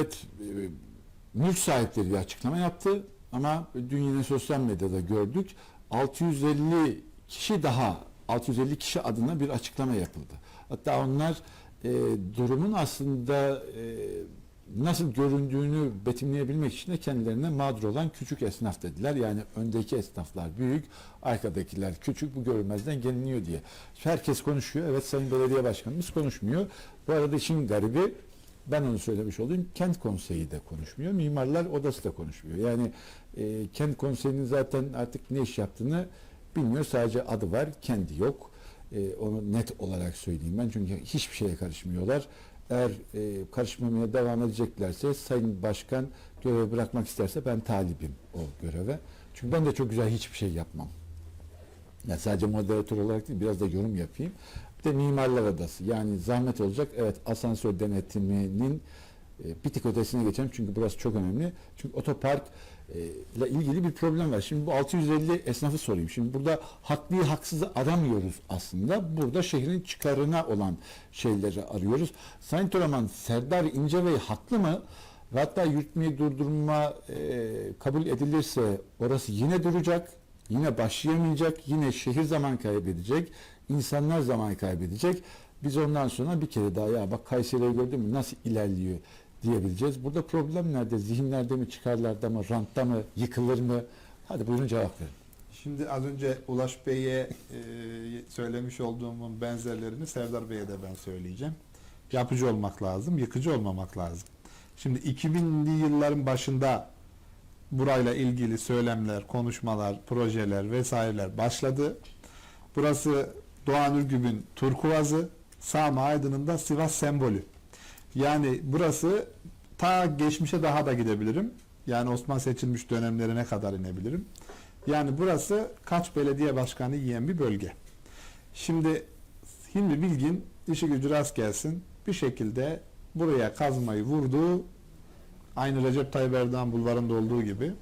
Evet, e, mülk sahipleri bir açıklama yaptı ama dün yine sosyal medyada gördük. 650 kişi daha 650 kişi adına bir açıklama yapıldı. Hatta onlar e, durumun aslında e, nasıl göründüğünü betimleyebilmek için de kendilerine mağdur olan küçük esnaf dediler. Yani öndeki esnaflar büyük, arkadakiler küçük bu görünmezden geliniyor diye. Herkes konuşuyor. Evet Sayın Belediye Başkanımız konuşmuyor. Bu arada işin garibi ben onu söylemiş olayım. Kent konseyi de konuşmuyor. Mimarlar odası da konuşmuyor. Yani e, kent konseyinin zaten artık ne iş yaptığını bilmiyor. Sadece adı var. Kendi yok. E, onu net olarak söyleyeyim ben. Çünkü hiçbir şeye karışmıyorlar. Eğer e, karışmamaya devam edeceklerse Sayın Başkan görevi bırakmak isterse ben talibim o göreve. Çünkü ben de çok güzel hiçbir şey yapmam. Yani sadece moderatör olarak değil biraz da yorum yapayım. De mimarlar adası. Yani zahmet olacak. Evet asansör denetiminin e, bir tık ötesine geçelim. Çünkü burası çok önemli. Çünkü otopark e, ile ilgili bir problem var. Şimdi bu 650 esnafı sorayım. Şimdi burada haklıyı haksızı aramıyoruz aslında. Burada şehrin çıkarına olan şeyleri arıyoruz. Sayın Toraman, Serdar İncebey haklı mı? Ve hatta yürütmeyi durdurma e, kabul edilirse orası yine duracak. Yine başlayamayacak, yine şehir zaman kaybedecek, insanlar zaman kaybedecek. Biz ondan sonra bir kere daha ya bak Kayseri'yi gördün mü nasıl ilerliyor diyebileceğiz. Burada problem nerede? Zihinlerde mi, çıkarlarda mı, rantta mı, yıkılır mı? Hadi buyurun cevap verin. Şimdi az önce Ulaş Bey'e e, söylemiş olduğumun benzerlerini Serdar Bey'e de ben söyleyeceğim. Yapıcı olmak lazım, yıkıcı olmamak lazım. Şimdi 2000'li yılların başında burayla ilgili söylemler, konuşmalar, projeler vesaireler başladı. Burası Doğan Ürgüp'ün turkuazı, Sami Aydın'ın da Sivas sembolü. Yani burası ta geçmişe daha da gidebilirim. Yani Osman seçilmiş dönemlerine kadar inebilirim. Yani burası kaç belediye başkanı yiyen bir bölge. Şimdi Hilmi Bilgin işi gücü rast gelsin bir şekilde buraya kazmayı vurdu. Aynı Recep Tayyip Erdoğan bulvarında olduğu gibi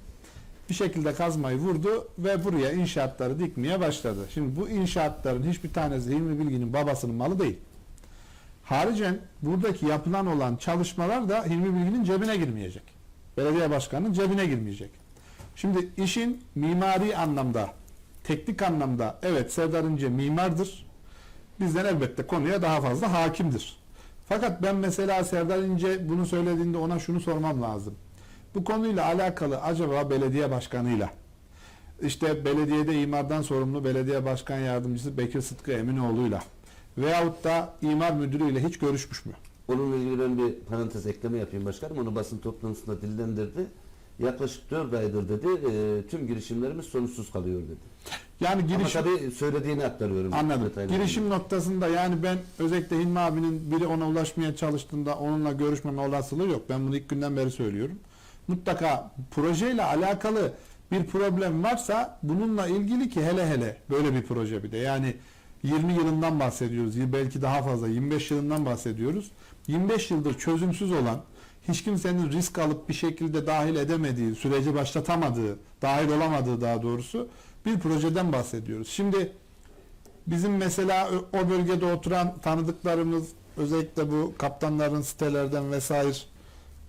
bir şekilde kazmayı vurdu ve buraya inşaatları dikmeye başladı. Şimdi bu inşaatların hiçbir tanesi Hilmi Bilgin'in babasının malı değil. Haricen buradaki yapılan olan çalışmalar da Hilmi Bilgin'in cebine girmeyecek. Belediye başkanının cebine girmeyecek. Şimdi işin mimari anlamda, teknik anlamda evet Serdar İnce mimardır. Bizden elbette konuya daha fazla hakimdir. Fakat ben mesela Serdar İnce bunu söylediğinde ona şunu sormam lazım. Bu konuyla alakalı acaba belediye başkanıyla işte belediyede imardan sorumlu belediye başkan yardımcısı Bekir Sıtkı Eminoğlu'yla veyahut da imar müdürüyle hiç görüşmüş mü? Onunla ilgili ben bir parantez ekleme yapayım başkanım. Onu basın toplantısında dillendirdi. Yaklaşık 4 aydır dedi e, tüm girişimlerimiz sonuçsuz kalıyor dedi. Yani Ama girişim tabii söylediğini aktarıyorum. Anladım. Girişim noktasında yani ben özellikle Hilmi abinin biri ona ulaşmaya çalıştığında onunla görüşmeme olasılığı yok. Ben bunu ilk günden beri söylüyorum. Mutlaka projeyle alakalı bir problem varsa bununla ilgili ki hele hele böyle bir proje bir de yani 20 yılından bahsediyoruz. Belki daha fazla 25 yılından bahsediyoruz. 25 yıldır çözümsüz olan hiç kimsenin risk alıp bir şekilde dahil edemediği, süreci başlatamadığı, dahil olamadığı daha doğrusu bir projeden bahsediyoruz. Şimdi bizim mesela o bölgede oturan tanıdıklarımız özellikle bu kaptanların sitelerden vesaire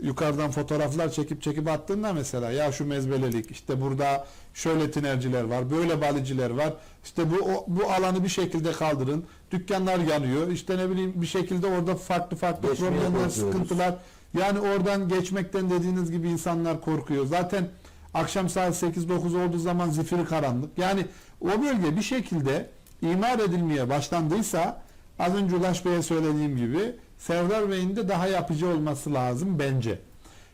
yukarıdan fotoğraflar çekip çekip attığında mesela ya şu mezbelelik işte burada şöyle tinerciler var böyle baliciler var işte bu o- bu alanı bir şekilde kaldırın dükkanlar yanıyor işte ne bileyim bir şekilde orada farklı farklı Geçmeye problemler korkuyoruz. sıkıntılar. Yani oradan geçmekten dediğiniz gibi insanlar korkuyor. Zaten akşam saat 8-9 olduğu zaman zifiri karanlık. Yani o bölge bir şekilde imar edilmeye başlandıysa az önce Ulaş Bey'e söylediğim gibi Serdar Bey'in de daha yapıcı olması lazım bence.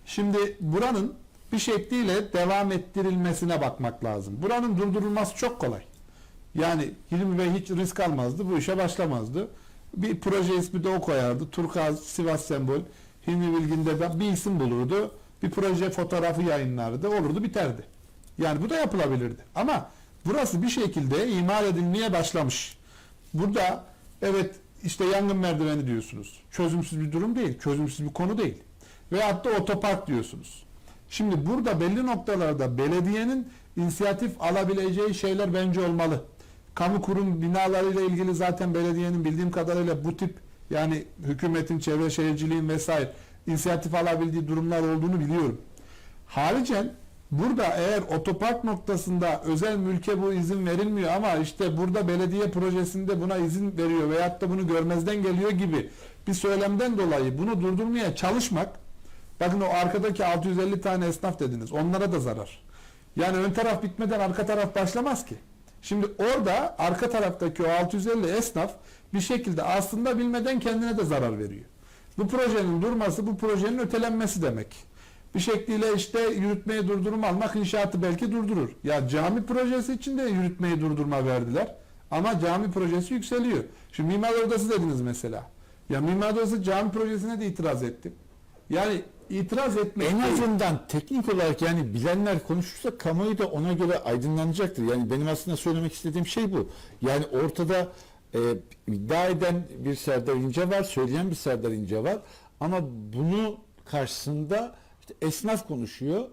Şimdi buranın bir şekliyle devam ettirilmesine bakmak lazım. Buranın durdurulması çok kolay. Yani Hilmi Bey hiç risk almazdı, bu işe başlamazdı. Bir proje ismi de o koyardı. Turkaz, Sivas Sembol, Hilmi Bilgin'de de bir isim bulurdu. Bir proje fotoğrafı yayınlardı, olurdu biterdi. Yani bu da yapılabilirdi. Ama burası bir şekilde imar edilmeye başlamış. Burada evet işte yangın merdiveni diyorsunuz. Çözümsüz bir durum değil, çözümsüz bir konu değil. Veyahut da otopark diyorsunuz. Şimdi burada belli noktalarda belediyenin inisiyatif alabileceği şeyler bence olmalı. Kamu kurum binalarıyla ilgili zaten belediyenin bildiğim kadarıyla bu tip yani hükümetin, çevre şehirciliğin vesaire inisiyatif alabildiği durumlar olduğunu biliyorum. Haricen burada eğer otopark noktasında özel mülke bu izin verilmiyor ama işte burada belediye projesinde buna izin veriyor veyahut da bunu görmezden geliyor gibi bir söylemden dolayı bunu durdurmaya çalışmak bakın o arkadaki 650 tane esnaf dediniz onlara da zarar. Yani ön taraf bitmeden arka taraf başlamaz ki. Şimdi orada arka taraftaki o 650 esnaf bir şekilde aslında bilmeden kendine de zarar veriyor. Bu projenin durması bu projenin ötelenmesi demek. Bir şekliyle işte yürütmeyi durdurma almak inşaatı belki durdurur. Ya cami projesi için de yürütmeyi durdurma verdiler. Ama cami projesi yükseliyor. Şimdi mimar odası dediniz mesela. Ya mimar odası cami projesine de itiraz etti. Yani itiraz etmek En azından teknik olarak yani bilenler konuşursa kamuoyu da ona göre aydınlanacaktır. Yani benim aslında söylemek istediğim şey bu. Yani ortada e, iddia eden bir Serdar İnce var, söyleyen bir Serdar İnce var. Ama bunu karşısında işte esnaf konuşuyor,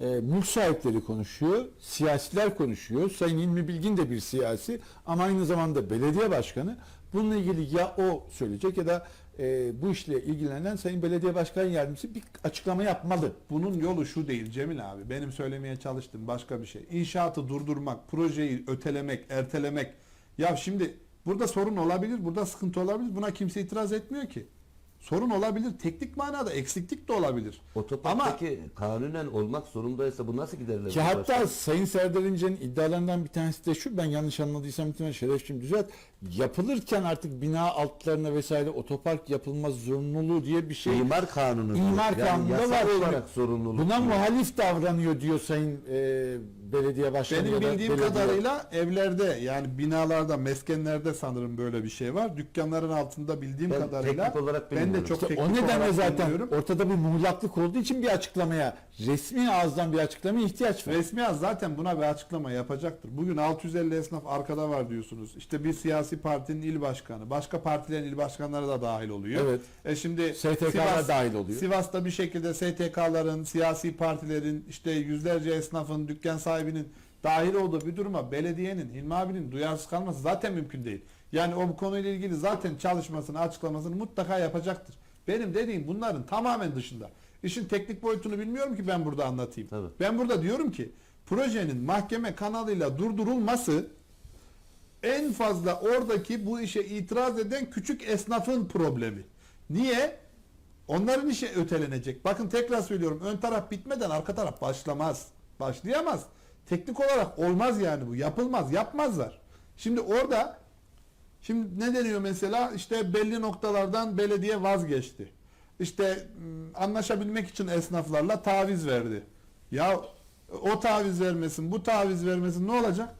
e, mülk sahipleri konuşuyor, siyasiler konuşuyor. Sayın İlmi Bilgin de bir siyasi ama aynı zamanda belediye başkanı. Bununla ilgili ya o söyleyecek ya da e, bu işle ilgilenen Sayın Belediye Başkan Yardımcısı bir açıklama yapmalı. Bunun yolu şu değil Cemil abi. Benim söylemeye çalıştığım başka bir şey. İnşaatı durdurmak, projeyi ötelemek, ertelemek. Ya şimdi burada sorun olabilir, burada sıkıntı olabilir. Buna kimse itiraz etmiyor ki. Sorun olabilir. Teknik manada eksiklik de olabilir. Otoparktaki kanunen olmak zorundaysa bu nasıl giderilir? Ki hatta Sayın Serdar İnce'nin iddialarından bir tanesi de şu, ben yanlış anladıysam lütfen Şerefçim düzelt. Yapılırken artık bina altlarına vesaire otopark yapılmaz zorunluluğu diye bir şey İmar kanunu. İmar kanununda yasal var. olarak zorunluluk. buna diyor. muhalif davranıyor diyor Sayın e, Belediye Başkanı. Benim ya da bildiğim belediye- kadarıyla evlerde yani binalarda, meskenlerde sanırım böyle bir şey var. Dükkanların altında bildiğim Ben kadarıyla teknik olarak ben de bilmiyorum. çok İşte teknik o nedenle olarak zaten bilmiyorum. ortada bir muğlaklık olduğu için bir açıklamaya, resmi ağızdan bir açıklamaya ihtiyaç var. Resmi az zaten buna bir açıklama yapacaktır. Bugün 650 esnaf arkada var diyorsunuz. İşte bir siyasi partinin il başkanı, başka partilerin il başkanları da dahil oluyor. Evet. E şimdi STK'lar dahil oluyor. Sivas'ta bir şekilde STK'ların, siyasi partilerin, işte yüzlerce esnafın, dükkan sahibinin dahil olduğu bir duruma belediyenin, Hilmi abinin duyarsız kalması zaten mümkün değil. Yani o bu konuyla ilgili zaten çalışmasını, açıklamasını mutlaka yapacaktır. Benim dediğim bunların tamamen dışında. İşin teknik boyutunu bilmiyorum ki ben burada anlatayım. Tabii. Ben burada diyorum ki projenin mahkeme kanalıyla durdurulması en fazla oradaki bu işe itiraz eden küçük esnafın problemi. Niye? Onların işi ötelenecek. Bakın tekrar söylüyorum. Ön taraf bitmeden arka taraf başlamaz. Başlayamaz. Teknik olarak olmaz yani bu. Yapılmaz. Yapmazlar. Şimdi orada şimdi ne deniyor mesela? İşte belli noktalardan belediye vazgeçti. İşte m, anlaşabilmek için esnaflarla taviz verdi. Ya o taviz vermesin, bu taviz vermesin ne olacak?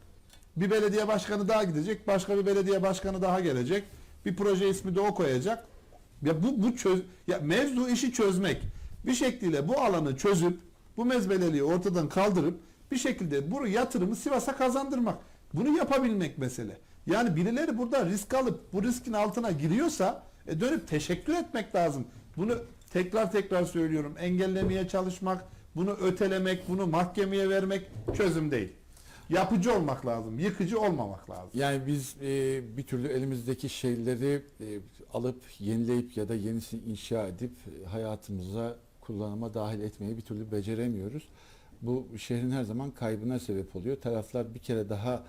Bir belediye başkanı daha gidecek, başka bir belediye başkanı daha gelecek. Bir proje ismi de o koyacak. Ya bu bu çöz ya mevzu işi çözmek. Bir şekliyle bu alanı çözüp bu mezbeleliği ortadan kaldırıp bir şekilde bu yatırımı Sivas'a kazandırmak. Bunu yapabilmek mesele. Yani birileri burada risk alıp bu riskin altına giriyorsa e, dönüp teşekkür etmek lazım. Bunu tekrar tekrar söylüyorum. Engellemeye çalışmak, bunu ötelemek, bunu mahkemeye vermek çözüm değil. Yapıcı olmak lazım, yıkıcı olmamak lazım. Yani biz e, bir türlü elimizdeki şeyleri e, alıp yenileyip ya da yenisini inşa edip e, hayatımıza kullanıma dahil etmeyi bir türlü beceremiyoruz. Bu şehrin her zaman kaybına sebep oluyor. Taraflar bir kere daha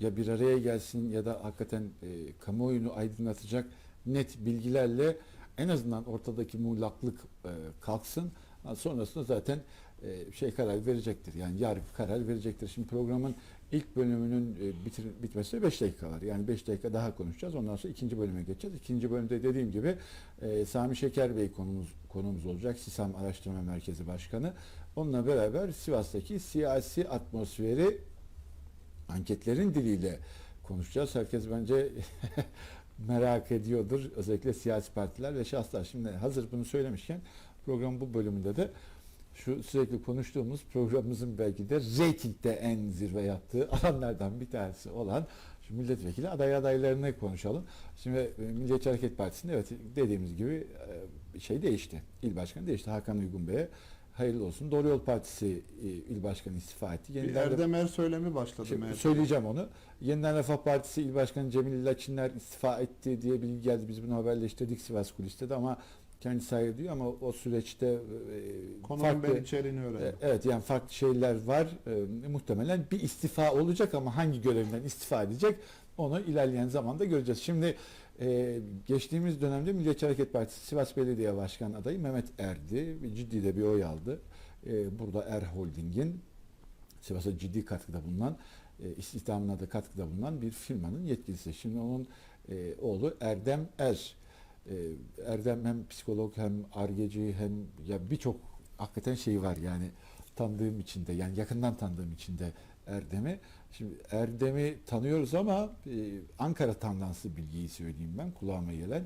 ya bir araya gelsin ya da hakikaten e, kamuoyunu aydınlatacak net bilgilerle en azından ortadaki muğlaklık e, kalksın. Sonrasında zaten e, şey karar verecektir. Yani yargı karar verecektir. Şimdi programın ilk bölümünün e, bitir, bitmesine 5 dakika var. Yani 5 dakika daha konuşacağız. Ondan sonra ikinci bölüme geçeceğiz. İkinci bölümde dediğim gibi e, Sami Şeker Bey konumuz, konumuz olacak. SİSAM Araştırma Merkezi Başkanı. Onunla beraber Sivas'taki siyasi atmosferi anketlerin diliyle konuşacağız. Herkes bence merak ediyordur. Özellikle siyasi partiler ve şahıslar. Şimdi hazır bunu söylemişken programın bu bölümünde de şu sürekli konuştuğumuz programımızın belki de reytingde en zirve yaptığı alanlardan bir tanesi olan şu milletvekili aday adaylarını konuşalım. Şimdi e, Milliyetçi Hareket Partisi'nde evet dediğimiz gibi e, şey değişti. İl başkanı değişti. Hakan Uygun Bey'e hayırlı olsun. Doğru Yol Partisi e, il başkanı istifa etti. Bir Yeniden de- Erdemer söylemi başladı. Şimdi MHP. söyleyeceğim onu. Yeniden Refah Partisi İl Başkanı Cemil Laçinler istifa etti diye bilgi geldi. Biz bunu haberleştirdik Sivas Kulis'te de ama kendisi hayır diyor ama o süreçte e, Konunun ben içeriğini e, öğrendim. Evet yani farklı şeyler var. E, muhtemelen bir istifa olacak ama hangi görevinden istifa edecek onu ilerleyen zamanda göreceğiz. Şimdi e, geçtiğimiz dönemde Milliyetçi Hareket Partisi Sivas Belediye Başkanı adayı Mehmet Erdi ciddi de bir oy aldı. E, burada Er Holding'in Sivas'a ciddi katkıda bulunan, e, istihdamına da katkıda bulunan bir firmanın yetkilisi. Şimdi onun e, oğlu Erdem Er. E, Erdem hem psikolog hem argeci hem ya birçok hakikaten şey var yani tanıdığım için de yani yakından tanıdığım için de Erdem'i. Şimdi Erdem'i tanıyoruz ama e, Ankara tandanslı bilgiyi söyleyeyim ben kulağıma gelen.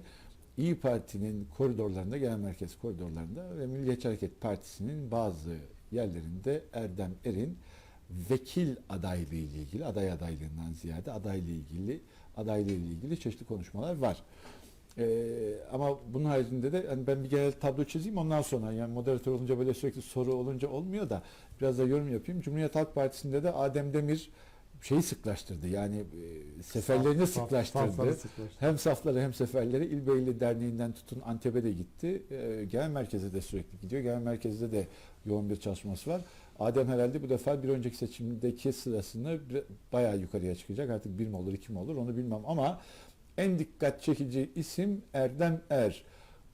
İyi Parti'nin koridorlarında, genel merkez koridorlarında ve Milliyetçi Hareket Partisi'nin bazı yerlerinde Erdem Er'in vekil adaylığı ile ilgili, aday adaylığından ziyade adayla ilgili, ile ilgili çeşitli konuşmalar var. Ee, ama bunun haricinde de hani ben bir genel tablo çizeyim ondan sonra yani moderatör olunca böyle sürekli soru olunca olmuyor da biraz da yorum yapayım. Cumhuriyet Halk Partisi'nde de Adem Demir şeyi sıklaştırdı yani e, seferlerini Saf- saf- sıklaştırdı. safları sıklaştırdı. Hem safları hem seferleri İlbeyli Derneği'nden tutun Antep'e de gitti. Ee, genel merkeze de sürekli gidiyor. Genel merkezde de yoğun bir çalışması var. Adem herhalde bu defa bir önceki seçimdeki sırasını bayağı yukarıya çıkacak. Artık bir mi olur iki mi olur onu bilmem ama en dikkat çekici isim Erdem Er.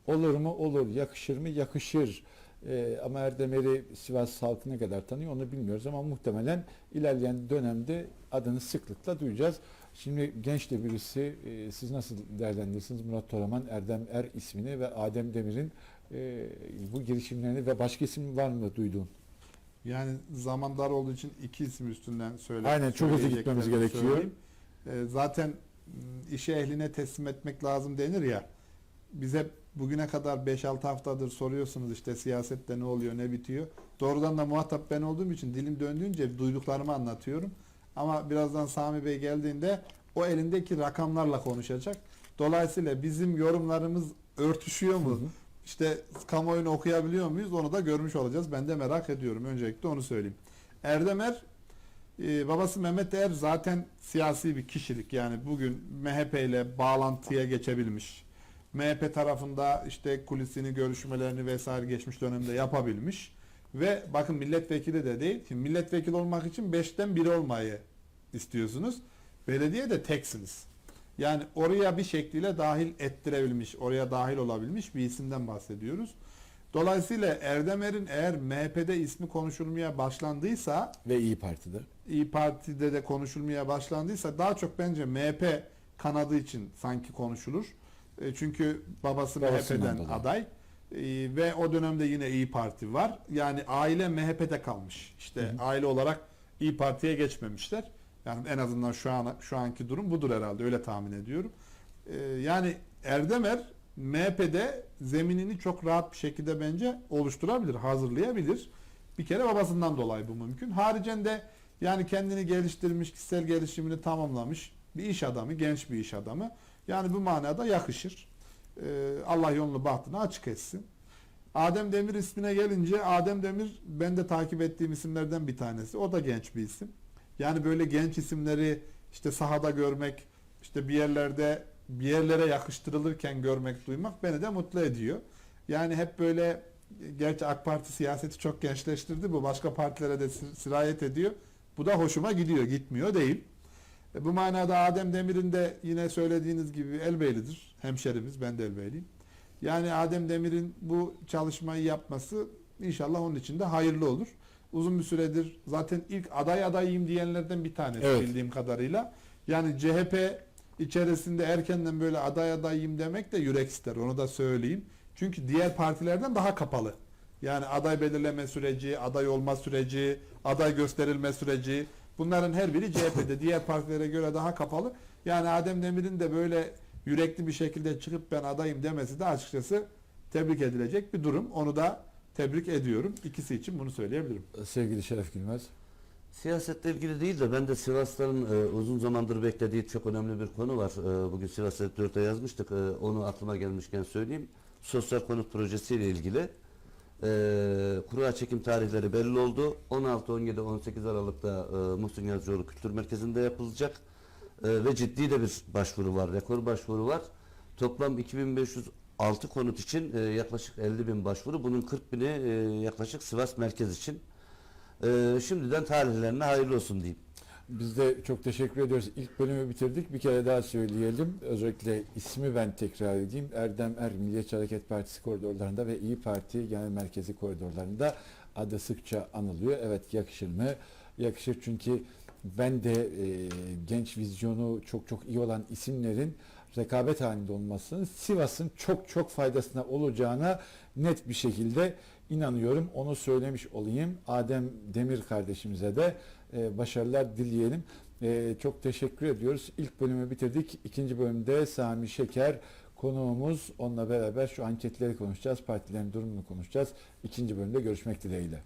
Olur mu? Olur. Yakışır mı? Yakışır. Ee, ama Erdem Er'i Sivas halkı ne kadar tanıyor onu bilmiyoruz ama muhtemelen ilerleyen dönemde adını sıklıkla duyacağız. Şimdi genç de birisi, e, siz nasıl değerlendirirsiniz Murat Toraman, Erdem Er ismini ve Adem Demir'in e, bu girişimlerini ve başka isim var mı duyduğun? Yani zaman dar olduğu için iki isim üstünden söyle. Aynen, çok hızlı gitmemiz gerekiyor. söyleyeyim. Ee, zaten işi ehline teslim etmek lazım denir ya. Bize bugüne kadar 5-6 haftadır soruyorsunuz işte siyasette ne oluyor ne bitiyor. Doğrudan da muhatap ben olduğum için dilim döndüğünce duyduklarımı anlatıyorum. Ama birazdan Sami Bey geldiğinde o elindeki rakamlarla konuşacak. Dolayısıyla bizim yorumlarımız örtüşüyor mu? Hı hı. İşte kamuoyunu okuyabiliyor muyuz? Onu da görmüş olacağız. Ben de merak ediyorum. Öncelikle onu söyleyeyim. Erdem Er, e, babası Mehmet Er zaten siyasi bir kişilik. Yani bugün MHP ile bağlantıya geçebilmiş. MHP tarafında işte kulisini, görüşmelerini vesaire geçmiş dönemde yapabilmiş. Ve bakın milletvekili de değil. Şimdi milletvekili olmak için 5'ten biri olmayı istiyorsunuz. Belediye de teksiniz. Yani oraya bir şekliyle dahil ettirebilmiş, oraya dahil olabilmiş bir isimden bahsediyoruz. Dolayısıyla Erdemer'in eğer MHP'de ismi konuşulmaya başlandıysa, Ve İyi Parti'de. İyi Parti'de de konuşulmaya başlandıysa daha çok bence MHP kanadı için sanki konuşulur. E, Çünkü babası MHP'den aday. E, ve o dönemde yine İyi Parti var. Yani aile MHP'de kalmış. İşte Hı hı. aile olarak İyi Parti'ye geçmemişler. Yani en azından şu an şu anki durum budur herhalde öyle tahmin ediyorum. E, yani Erdemer MHP'de zeminini çok rahat bir şekilde bence oluşturabilir, hazırlayabilir. Bir kere babasından dolayı bu mümkün. Haricinde yani kendini geliştirmiş, kişisel gelişimini tamamlamış bir iş adamı, genç bir iş adamı. Yani bu manada yakışır. Ee, Allah yolunu bahtını açık etsin. Adem Demir ismine gelince Adem Demir ben de takip ettiğim isimlerden bir tanesi. O da genç bir isim. Yani böyle genç isimleri işte sahada görmek, işte bir yerlerde bir yerlere yakıştırılırken görmek, duymak beni de mutlu ediyor. Yani hep böyle gerçi AK Parti siyaseti çok gençleştirdi. Bu başka partilere de sir- sirayet ediyor. Bu da hoşuma gidiyor, gitmiyor değil. E, bu manada Adem Demir'in de yine söylediğiniz gibi Elbeylidir. Hemşerimiz, ben de Elbeyliyim. Yani Adem Demir'in bu çalışmayı yapması inşallah onun için de hayırlı olur. Uzun bir süredir zaten ilk aday adayım diyenlerden bir tanesi Evet. bildiğim kadarıyla. Yani CHP içerisinde erkenden böyle aday adayım demek de yürek ister. Onu da söyleyeyim. Çünkü diğer partilerden daha kapalı. Yani aday belirleme süreci, aday olma süreci, aday gösterilme süreci bunların her biri CHP'de diğer partilere göre daha kapalı. Yani Adem Demir'in de böyle yürekli bir şekilde çıkıp ben adayım demesi de açıkçası tebrik edilecek bir durum. Onu da tebrik ediyorum. İkisi için bunu söyleyebilirim. Sevgili Şeref Gülmez. Siyasetle ilgili değil de ben de Sivasların e, uzun zamandır beklediği çok önemli bir konu var. E, bugün Sivas Rektör'de yazmıştık. E, onu aklıma gelmişken söyleyeyim. Sosyal konut projesiyle ilgili e, kura çekim tarihleri belli oldu. 16, 17, 18 Aralık'ta e, Muhsin Yazıcıoğlu Kültür Merkezi'nde yapılacak. E, ve ciddi de bir başvuru var. Rekor başvuru var. Toplam 6 konut için e, yaklaşık 50 bin başvuru. Bunun 40 bini e, yaklaşık Sivas merkez için. E, şimdiden tarihlerine hayırlı olsun diyeyim. Biz de çok teşekkür ediyoruz. İlk bölümü bitirdik. Bir kere daha söyleyelim. Özellikle ismi ben tekrar edeyim. Erdem Er Milliyetçi Hareket Partisi koridorlarında ve İyi Parti Genel Merkezi koridorlarında adı sıkça anılıyor. Evet yakışır mı? Yakışır çünkü ben de e, genç vizyonu çok çok iyi olan isimlerin rekabet halinde olmasının Sivas'ın çok çok faydasına olacağına net bir şekilde inanıyorum. Onu söylemiş olayım. Adem Demir kardeşimize de e, başarılar dileyelim. E, çok teşekkür ediyoruz. İlk bölümü bitirdik. İkinci bölümde Sami Şeker konuğumuz. Onunla beraber şu anketleri konuşacağız. Partilerin durumunu konuşacağız. İkinci bölümde görüşmek dileğiyle.